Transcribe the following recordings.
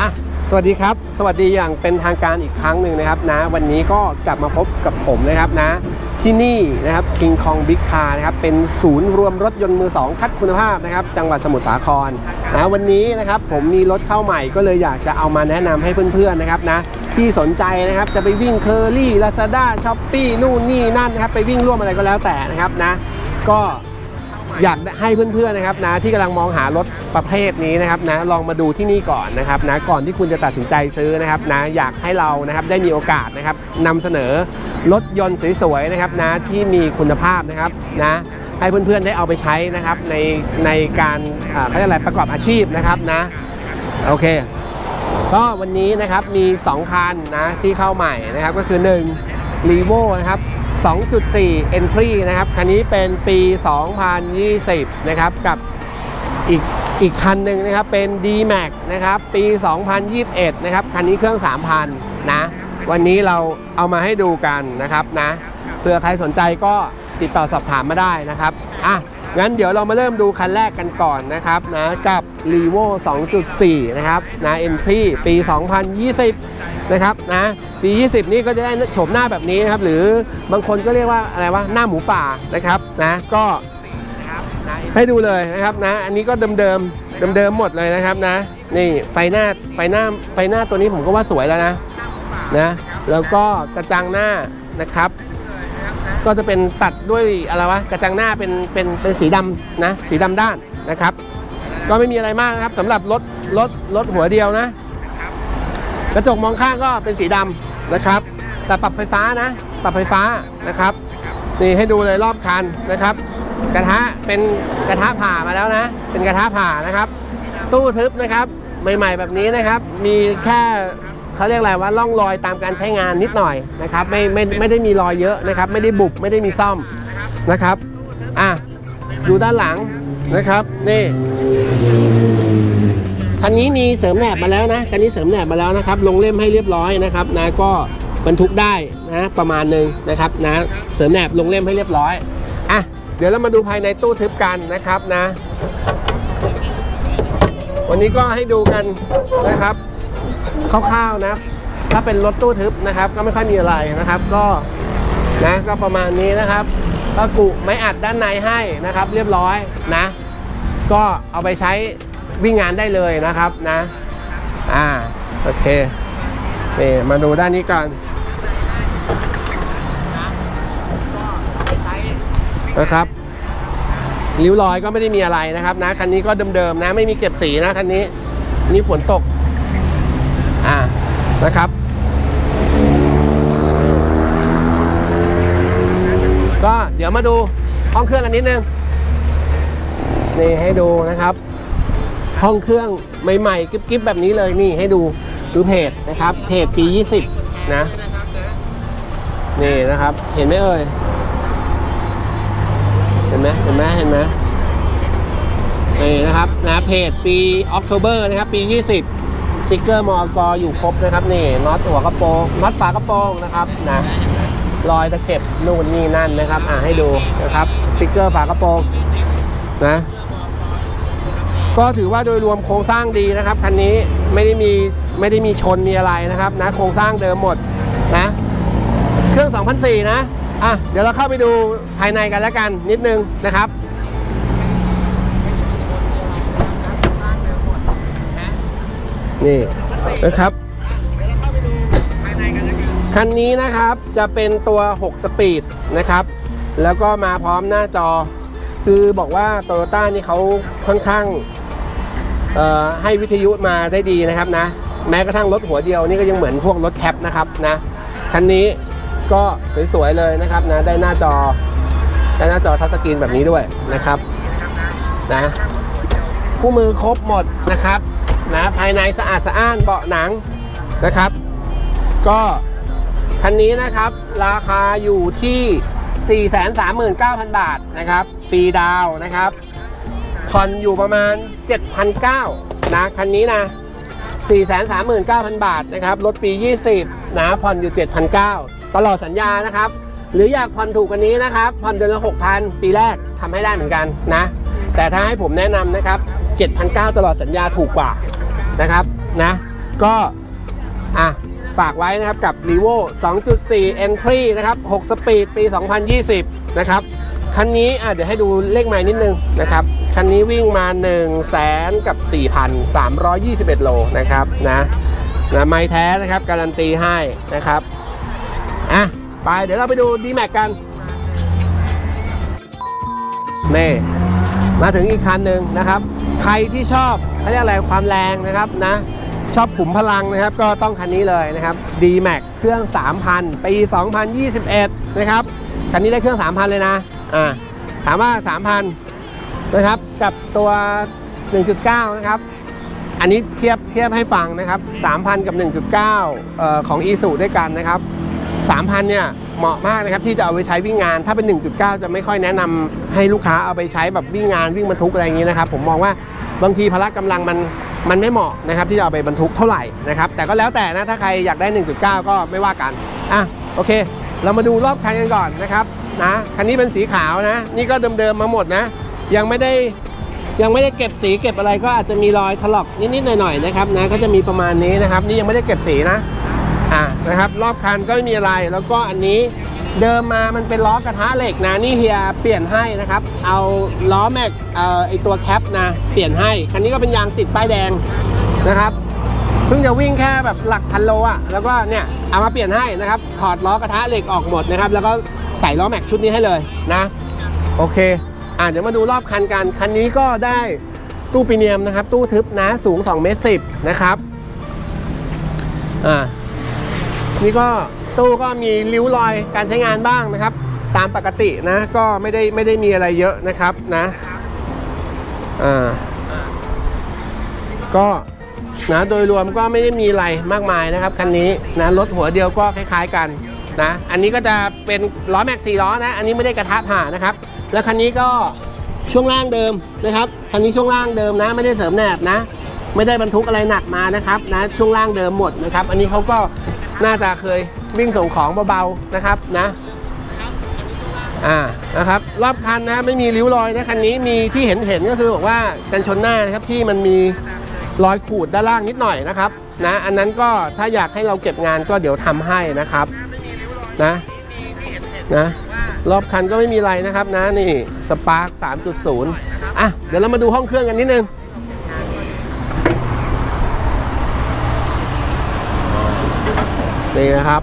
อะสวัสดีครับ สวัสดีอย่างเป็นทางการอีกครั้งหนึ่งนะครับนะ วันนี้ก็กลับมาพบกับผมนะครับนะ ที่นี่นะครับคิงคองบิ๊กคาร์นะครับเป็นศูนย์รวมรถยนต์มือ 2 คัดคุณภาพนะครับจังหวัดสมุทรสาครนะวันนี้นะครับผมมีรถเข้าใหม่ก็เลยอยากจะเอามาแนะนำให้เพื่อนๆนะครับนะที่สนใจนะครับจะไปวิ่งเคอรี่ลาซาด้าช้อปปี้นู่นนี่นั่นนะครับไปวิ่งร่วมอะไรก็แล้วแต่นะครับนะก็ อยากให้เพื่อนๆนะครับนะที่กำลังมองหารถประเภทนี้นะครับนะลองมาดูที่นี่ก่อนนะครับนะก่อนที่คุณจะตัดสินใจซื้อนะครับนะอยากให้เรานะครับได้มีโอกาสนะครับนำเสนอรถยนต์สวยๆนะครับนะที่มีคุณภาพนะครับนะให้เพื่อนๆได้เอาไปใช้นะครับในในการอ่าเขาเรียกอะไรประกอบอาชีพนะครับนะโอเค ก็วันนี้นะครับมี 2 คันนะที่เข้าใหม่นะครับก็คือ 1 r e v o นะครับ 2.4 Entry นะครับ คันนี้เป็นปี 2020 นะครับกับอีกอีกคันหนึ่งนะครับเป็น D-Max นะครับปี 2021 นะครับ คันนี้เครื่อง 3,000 นะ วันนี้เราเอามาให้ดูกันนะครับนะเผื่อใครสนใจก็ติดต่อสอบถามมาได้นะครับ อะ งั้นเดี๋ยวเรามาเริ่มดูคันแรกกันก่อนนะครับนะกับ r e v o 2.4 นะครับนะ Entry ปี 2020 นะครับนะปี 20 นี่ก็จะได้โฉมหน้าแบบนี้นะครับ หรือบางคนก็เรียกว่าอะไรว่าหน้าหมูป่านะครับนะก็ให้ดูเลยนะครับนะ อันนี้ก็เดิมๆเดิมๆหมดเลยนะครับนะ นี่ไฟหน้าไฟหน้าไฟหน้าตัวนี้ผมก็ว่าสวยแล้วนะนะ แล้วก็กระจังหน้านะครับ ก็จะเป็นตัดด้วยอะไรวะกระจังหน้าเป็นเป็นเป็นสีดำนะสีดำด้านนะครับ ก็ไม่มีอะไรมากนะครับสำหรับรถรถรถหัวเดียวนะ กระจกมองข้างก็เป็นสีดำนะครับ แต่ปรับไฟฟ้านะ ปรับไฟฟ้านะครับนี่ให้ดูเลยรอบคันนะครับ กระทะเป็นกระทะผ่ามาแล้วนะ เป็นกระทะผ่านะครับ ตู้ทึบนะครับ ใหม่ ๆ แบบนี้นะครับ มีแค่เขาเรียกอะไรว่าร่องรอยตามการใช้งานนิดหน่อยนะครับ ไม่ไม่ไม่ได้มีรอยเยอะนะครับ ไม่ได้บุบไม่ได้มีซ่อมนะครับ อะดูด้านหลัง นะครับนี่คันนี้มีเสริมแหนบมาแล้วนะคันนี้เสริมแหนบมาแล้วนะครับ ลงเล่มให้เรียบร้อยนะครับนะก็บรรทุกได้นะประมาณหนึ่งนะครับนะเสริมแหนบลงเล่มให้เรียบร้อยอะเดี๋ยวเรามาดูภายในตู้ทึบกันนะครับนะ วันนี้ก็ให้ดูกันนะครับคร่าวๆนะถ้าเป็นรถตู้ทึบนะครับ ก็ไม่ค่อยมีอะไรนะครับ ก็นะก็ประมาณนี้นะครับก็กุไม้อัดด้านในให้นะครับ เรียบร้อยนะ ก็เอาไปใช้วิ่งงานได้เลยนะครับนะ อ่า โอเคนี่มาดูด้านนี้ก่อนนะครับริ้วรอยก็ไม่ได้มีอะไรนะครับนะคันนี้ก็เดิมๆนะไม่มีเก็บสีนะคันนี้นี่ฝนตก อ่านะครับ ก็เดี๋ยวมาดูห้องเครื่องกันนิดนึง นี่ให้ดูนะครับ ห้องเครื่องใหม่ๆกิ๊บๆแบบนี้เลยนี่ให้ดูดูเพจนะครับ เพจปี 20 นะ นี่นะครับ เห็นไหมเอ่ย เห็นไหมเห็นไหมเห็นไหมนี่นะครับนะเพจปี October นะครับ ปี 20สติ๊กเกอร์มอกอยู่ครบนะครับ นี่น็อตหัวกระโปรงน็อตฝากระโปรงนะครับนะรอยตะเข็บนู่นนี่นั่นนะครับ อ่าให้ดูนะครับสติ๊กเกอร์ฝากระโปรงนะ ก็ถือว่าโดยรวมโครงสร้างดีนะครับคันนี้ไม่ได้มีไม่ได้มีชนมีอะไรนะครับนะโครงสร้างเดิมหมดนะเครื่อง2004นะอะเดี๋ยวเราเข้าไปดูภายในกันแล้วกันนิดนึงนะครับนี่นะครับคันนี้นะครับจะเป็นตัว 6 สปีดนะครับ แล้วก็มาพร้อมหน้าจอ คือบอกว่าโตโยต้านี่เขาค่อนข้าง ให้วิทยุมาได้ดีนะครับนะแม้กระทั่งรถหัวเดียวนี่ก็ยังเหมือนพวกรถแคปนะครับนะคันนี้ก็สวยๆเลยนะครับนะได้หน้าจอได้หน้าจอทัชสกรีนแบบนี้ด้วยนะครับนะคู่มือครบหมดนะครับนะภายในสะอาดสะอ้านเบาะหนังนะครับ ก็คันนี้นะครับราคาอยู่ที่ 439,000 บาทนะครับฟรีดาวน์นะครับ ผ่อนอยู่ประมาณ 7,900นะคันนี้นะ 439,000 บาทนะครับรถปี 20 นะผ่อนอยู่ 7,900 ตลอดสัญญานะครับ หรืออยากผ่อนถูกกว่านี้นะครับผ่อนเดือนละ6,000 ปีแรกทำให้ได้เหมือนกันนะ แต่ถ้าให้ผมแนะนำนะครับ 7,900 ตลอดสัญญาถูกกว่านะครับนะก็อะฝากไว้นะครับกับ r e v o 2.4 Entry นะครับ 6 สปีด ปี 2020 นะครับ คันนี้อะเดี๋ยวให้ดูเลขไม้นิดนึงนะครับ คันนี้วิ่งมา 1 0 0 0 0แสนกับ 4,321 โลนะครับนะนะไม้แท้นะครับการันตีให้นะครับอะไปเดี๋ยวเราไปดู d m a x กันนี่มาถึงอีกคันหนึ่งนะครับ ใครที่ชอบเขาเรียกอะไรความแรงนะครับนะชอบขุมพลังนะครับ ก็ต้องคันนี้เลยนะครับ d m a x เครื่อง 3,000 ปี 2021 นะครับ คันนี้ได้เครื่อง 3,000 เลยนะ อ่าถามว่า 3,000 นะครับ กับตัว 1.9 นะครับ อันนี้เทียบเทียบให้ฟังนะครับ 3,000 กับ 1.9เอ่อของ e s u ด้วยกันนะครับ 3,000 เนี่ย เหมาะมากนะครับ ที่จะเอาไปใช้วิ่งงาน ถ้าเป็น 1.9 จะไม่ค่อยแนะนำให้ลูกค้าเอาไปใช้แบบวิ่งงานวิ่งบรรทุกอะไรอย่างนี้นะครับ ผมมองว่าบางทีพละกำลังมันมันไม่เหมาะนะครับ ที่จะเอาไปบรรทุกเท่าไหร่นะครับ แต่ก็แล้วแต่นะถ้าใครอยากได้ 1.9 ก็ไม่ว่ากันอะโอเค เรามาดูรอบคันกันก่อนนะครับ นะคันนี้เป็นสีขาวนะ นี่ก็เดิมๆมาหมดนะ ยังไม่ได้ยังไม่ได้เก็บสีเก็บอะไรก็อาจจะมีรอยถลอกนิดๆหน่อยๆนะครับนะก็จะมีประมาณนี้นะครับ นี่ยังไม่ได้เก็บสีนะอ่านะครับ รอบคันก็ไม่มีอะไรแล้วก็อันนี้เดิมมามันเป็นล้อกระทะเหล็กนะนี่เฮียเปลี่ยนให้นะครับ เอาล้อแม็กเอ่อไอตัวแคปนะเปลี่ยนให้คันนี้ก็เป็นยางติดป้ายแดงนะครับเพิ่งจะวิ่งแค่แบบหลักพันโลอะแล้วก็เนี่ยเอามาเปลี่ยนให้นะครับถอดล้อกระทะเหล็กออกหมดนะครับ แล้วก็ ใส่ล้อแม็กชุดนี้ให้เลยนะ โอเค อะเดี๋ยวมาดูรอบคันกัน คันนี้ก็ได้ตู้ปีเนียมนะครับ ตู้ทึบนะสูง2เมตร10นะครับ อ่า นี่ก็ตู้ก็มีริ้วรอยการใช้งานบ้างนะครับ ตามปกตินะ ก็ไม่ได้ไม่ได้มีอะไรเยอะนะครับนะ อ่า ก็นะโดยรวมก็ไม่ได้มีอะไรมากมายนะครับคันนี้นะรถหัวเดียวก็คล้าย ๆ กัน นะอันนี้ก็จะเป็นล้อแม็กซ์สี่ล้อนะ อันนี้ไม่ได้กระทะผ่านะครับ แล้วคันนี้ก็ช่วงล่างเดิมนะครับคันนี้ช่วงล่างเดิมนะ ไม่ได้เสริมแหนบนะ ไม่ได้บรรทุกอะไรหนักมานะครับนะช่วงล่างเดิมหมดนะครับ อันนี้เขาก็น่าจะเคยวิ่งส่งของเบาๆนะครับนะอ่านะครับรอบคันนะไม่มีริ้วรอยนะคันนี้มีที่เห็นเห็นก็คือบอกว่ากันชนหน้านะครับที่มันมีรอยขูดด้านล่างนิดหน่อยนะครับนะอันนั้นก็ถ้าอยากให้เราเก็บงานก็เดี๋ยวทำให้นะครับ นะนะรอบคันก็ไม่มีไรนะครับนะนี่สปาร์ค3.0 อะ เดี๋ยวเรามาดูห้องเครื่องกันนิดนึงนี่นะครับ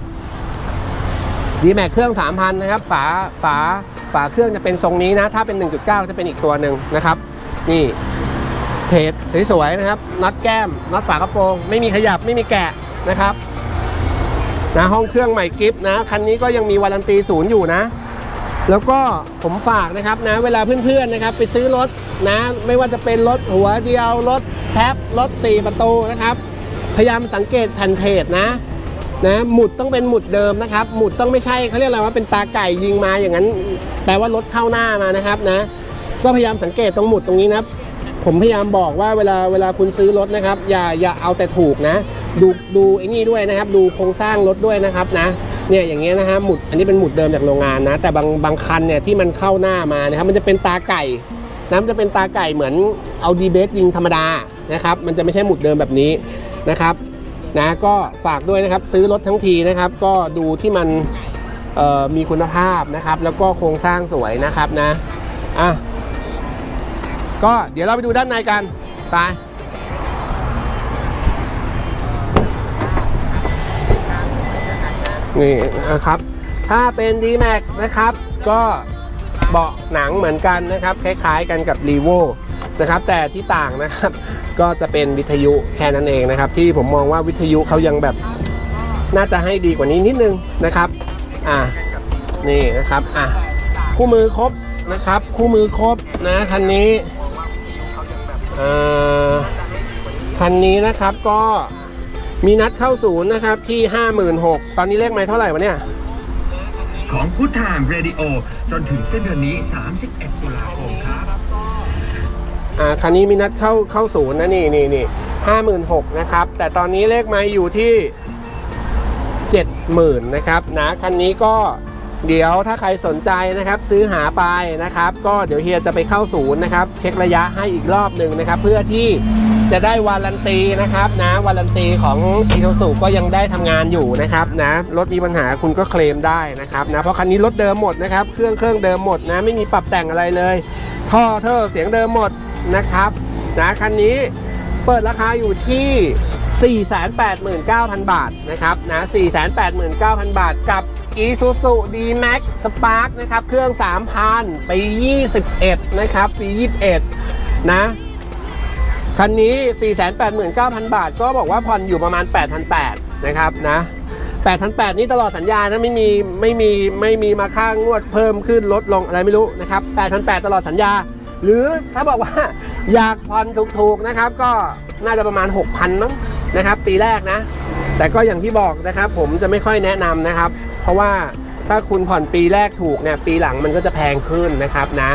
ดีแม็กเครื่อง 3,000 นะครับ ฝาฝาฝาเครื่องจะเป็นทรงนี้นะ ถ้าเป็น 1.9 จะเป็นอีกตัวหนึ่งนะครับ นี่เพจสวยๆนะครับน็อตแก้มน็อตฝากระโปรง ไม่มีขยับไม่มีแกะนะครับ นะห้องเครื่องใหม่กิฟต์นะ คันนี้ก็ยังมีวารันตีศูนย์อยู่นะ แล้วก็ผมฝากนะครับนะ เวลาเพื่อนๆนะครับ ไปซื้อรถนะ ไม่ว่าจะเป็นรถหัวเดียว รถแคปรถสี่ประตูนะครับ พยายามสังเกตแผ่นเพจนะนะหมุดต้องเป็นหมุดเดิมนะครับ หมุดต้องไม่ใช่เขาเรียกอะไรว่าเป็นตาไก่ยิงมาอย่างนั้นแปลว่ารถเข้าหน้ามานะครับนะ ก็พยายามสังเกตตรงหมุดตรงนี้นะ ผมพยายามบอกว่าเวลาเวลาคุณซื้อรถนะครับ อย่าอย่าเอาแต่ถูกนะ ดูดูไอ้นี่ด้วยนะครับ ดูโครงสร้างรถด้วยนะครับนะเนี่ยอย่างเงี้ยนะฮะหมุดอันนี้เป็นหมุดเดิมจากโรงงานนะ แต่บางบางคันเนี่ยที่มันเข้าหน้ามานะครับมันจะเป็นตาไก่นะมันจะเป็นตาไก่เหมือนเอาดีเบสยิงธรรมดานะครับ มันจะไม่ใช่หมุดเดิมแบบนี้นะครับนะก็ฝากด้วยนะครับซื้อรถทั้งทีนะครับ ก็ดูที่มันมีคุณภาพนะครับ แล้วก็โครงสร้างสวยนะครับนะอะ ก็เดี๋ยวเราไปดูด้านในกันไปนี่นะครับ ถ้าเป็น d m a x นะครับ ก็เบาะหนังเหมือนกันนะครับ คล้ายๆกันกับ r e v o นะครับ แต่ที่ต่างนะครับ ก็จะเป็นวิทยุแค่นั้นเองนะครับ ที่ผมมองว่าวิทยุเขายังแบบน่าจะให้ดีกว่านี้นิดนึงนะครับ อะนี่นะครับ อะ คู่มือครบนะครับ คู่มือครบนะคันนี้ คันนี้นะครับก็มีนัดเข้าศูนย์นะครับที่ 56,000ตอนนี้เลขไม่เท่าไหร่วะเนี่ย ของพุทธามเรดิโอจนถึงสิ้นเดือนนี้ 31 ตุลาคมครับอ่าคันนี้มีนัดเข้าเข้าศูนย์นะนี่นี่นี่ห้าหมื่นหกนะครับ แต่ตอนนี้เลขไม้อยู่ที่เจ็ดหมื่นนะครับนะคันนี้ก็ เดี๋ยวถ้าใครสนใจนะครับซื้อหาไปนะครับ ก็เดี๋ยวเฮียจะไปเข้าศูนย์นะครับ เช็คระยะให้อีกรอบหนึ่งนะครับ เพื่อที่จะได้วารันตีนะครับนะวารันตีของอีทูสุก็ยังได้ทำงานอยู่นะครับนะรถมีปัญหาคุณก็เคลมได้นะครับนะเพราะคันนี้รถเดิมหมดนะครับเครื่องเครื่องเดิมหมดนะไม่มีปรับแต่งอะไรเลย ท่อเท่อเสียงเดิมหมดนะครับนะคันนี้เปิดราคาอยู่ที่489,000 บาทนะครับนะ489,000 บาทกับ Isuzu D-Max Spark นะครับ เครื่อง 3,000 ปี 21 นะครับ ปี 21 นะ คันนี้ 489,000 บาท ก็บอกว่าผ่อนอยู่ประมาณ 8,800 นะครับนะ8,800 นี่ตลอดสัญญานะไม่มีไม่มีไม่มีมาค่างวดเพิ่มขึ้นลดลงอะไรไม่รู้นะครับ8,800 ตลอดสัญญา หรือถ้าบอกว่าอยากผ่อนถูกๆนะครับ ก็น่าจะประมาณ 6,000มั้งนะครับ ปีแรกนะ แต่ก็อย่างที่บอกนะครับ ผมจะไม่ค่อยแนะนำนะครับ เพราะว่าถ้าคุณผ่อนปีแรกถูกเนี่ยปีหลังมันก็จะแพงขึ้นนะครับนะ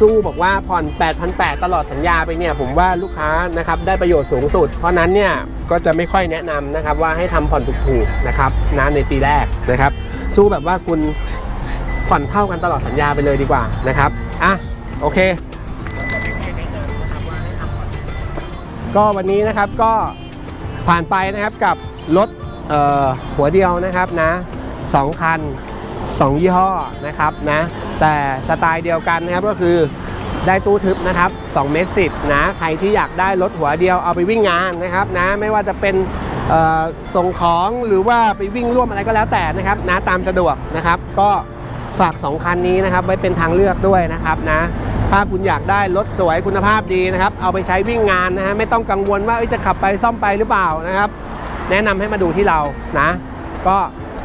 สู้บอกว่าผ่อน 8,800 ตลอดสัญญาไปเนี่ยผมว่าลูกค้านะครับได้ประโยชน์สูงสุด เพราะนั้นเนี่ยก็จะไม่ค่อยแนะนำนะครับว่าให้ทำผ่อนถูกๆนะครับนะในปีแรกนะครับ สู้แบบว่าคุณผ่อนเท่ากันตลอดสัญญาไปเลยดีกว่านะครับอะโอเค ก็วันนี้นะครับก็ผ่านไปนะครับกับรถเอ่อหัวเดียวนะครับนะ สองคันสองยี่ห้อนะครับนะแต่สไตล์เดียวกันนะครับก็คือได้ตู้ทึบนะครับ2เมตรสินะใครที่อยากได้รถหัวเดียวเอาไปวิ่งงานนะครับนะไม่ว่าจะเป็นส่งของหรือว่าไปวิ่งร่วมอะไรก็แล้วแต่นะครับนะตามสะดวกนะครับก็ฝาก 2 คันนี้นะครับไว้เป็นทางเลือกด้วยนะครับนะถ้าคุณอยากได้รถสวยคุณภาพดีนะครับ เอาไปใช้วิ่งงานนะฮะไม่ต้องกังวลว่าจะขับไปซ่อมไปหรือเปล่านะครับ แนะนำให้มาดูที่เรานะ ก็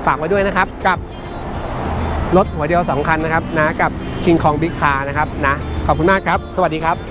ฝากไว้ด้วยนะครับ กับรถหัวเดียวสองคันนะครับนะกับ King Kong Big Car นะครับนะขอบคุณมากครับ สวัสดีครับ